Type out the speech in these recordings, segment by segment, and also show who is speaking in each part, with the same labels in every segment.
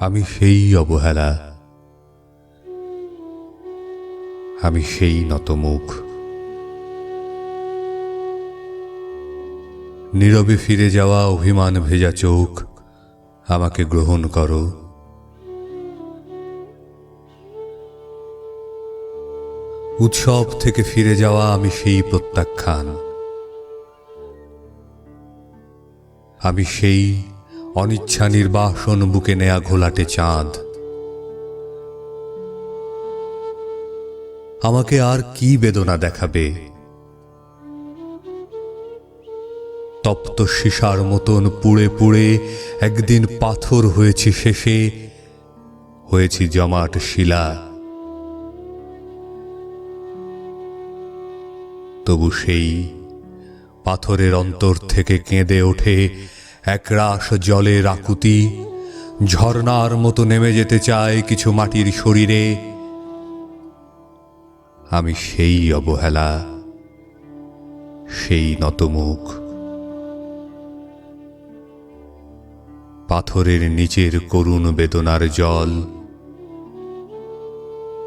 Speaker 1: আমি সেই অবহেলা। আমি সেই নতমুখ। নীরবে ফিরে যাওয়া অভিমান ভেজা চোখ আমাকে গ্রহণ করো। উৎসব থেকে ফিরে যাওয়া আমি সেই প্রত্যাখ্যান। আমি সেই অনিচ্ছা নির্বাসন বুকে নেয়া ঘোলাটে চাঁদ। আমাকে আর কি বেদনা দেখাবে? তপ্ত সীসার মতন পুড়ে পুড়ে একদিন পাথর হয়েছি শেষে, হয়েছি জমাট শিলা। তবু সেই পাথরের অন্তর থেকে কেঁদে ওঠে একরাশ জলের আকুতি ঝর্ণার মতো নেমে যেতে চায় কিছু মাটির শরীরে। আমি সেই অবহেলা, সেই নতমুখ। পাথরের নিচের করুণ বেদনার জল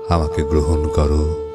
Speaker 1: আমাকে গ্রহণ করো।